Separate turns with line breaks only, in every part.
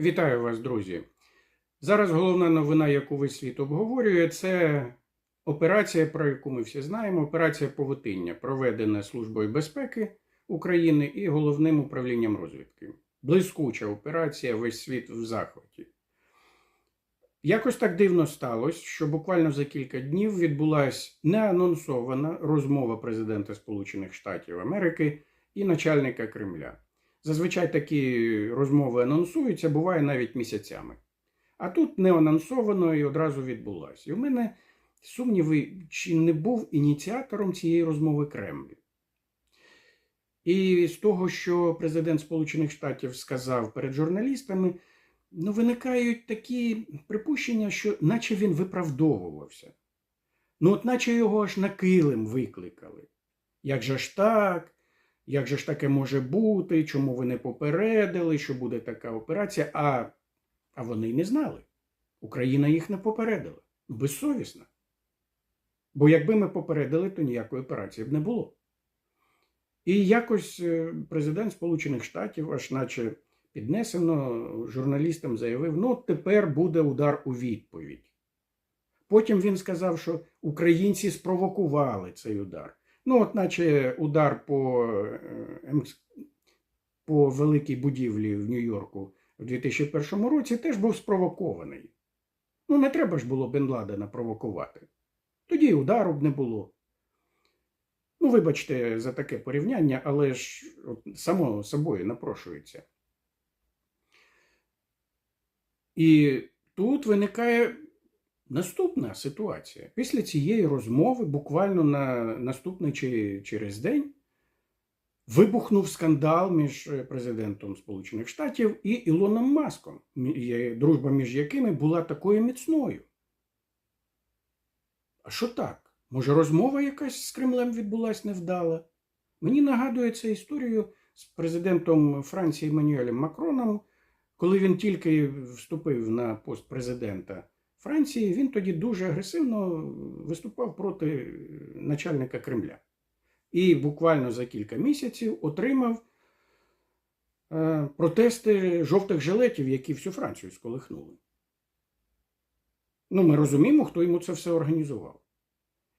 Вітаю вас, друзі. Зараз головна новина, яку весь світ обговорює, це операція, про яку ми всі знаємо. Операція Повутиння, проведена Службою безпеки України і головним управлінням розвідки. Блискуча операція, весь світ в захваті. Якось так дивно сталося, що буквально за кілька днів відбулася неанонсована розмова президента Сполучених Штатів Америки і начальника Кремля. Зазвичай такі розмови анонсуються, буває навіть місяцями. А тут не анонсовано і одразу відбулася. І в мене сумніви, чи не був ініціатором цієї розмови Кремль. І з того, що президент Сполучених Штатів сказав перед журналістами, ну, виникають такі припущення, що наче він виправдовувався. Ну, от наче його аж на килим викликали. Як же ж так? Як же ж таке може бути? Чому ви не попередили, що буде така операція? А, а вони не знали. Україна їх не попередила. Безсовісно. Бо якби ми попередили, то ніякої операції б не було. І якось е, президент Сполучених Штатів, аж наче піднесено, журналістам заявив: ну, тепер буде удар у відповідь. Потім він сказав, що українці спровокували цей удар. Ну, от наче удар по, е, по великій будівлі в Нью-Йорку в 2001 році теж був спровокований. Ну, не треба ж було Бен Ладена провокувати. Тоді удару б не було. Ну, вибачте за таке порівняння, але ж от, само собою напрошується. І тут виникає наступна ситуація. Після цієї розмови, буквально на наступний чи через день, вибухнув скандал між президентом Сполучених Штатів і Ілоном Маском, дружба між якими була такою міцною. А що так? Може, розмова якась з Кремлем відбулась невдала? Мені нагадує це історію з президентом Франції Еммануелем Макроном, коли він тільки вступив на пост президента Франції, він тоді дуже агресивно виступав проти начальника Кремля. І буквально за кілька місяців отримав е, протести жовтих жилетів, які всю Францію сколихнули. Ну, ми розуміємо, хто йому це все організував.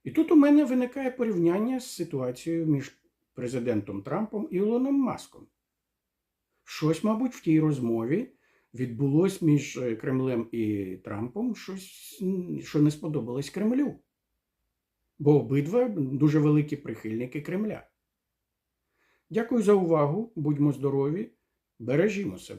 І тут у мене виникає порівняння з ситуацією між президентом Трампом і Ілоном Маском. Щось, мабуть, в тій розмові відбулось між е, Кремлем і Трампом, щось, що не сподобалось Кремлю. Бо обидва дуже великі прихильники Кремля. Дякую за увагу. Будьмо здорові, бережімо себе.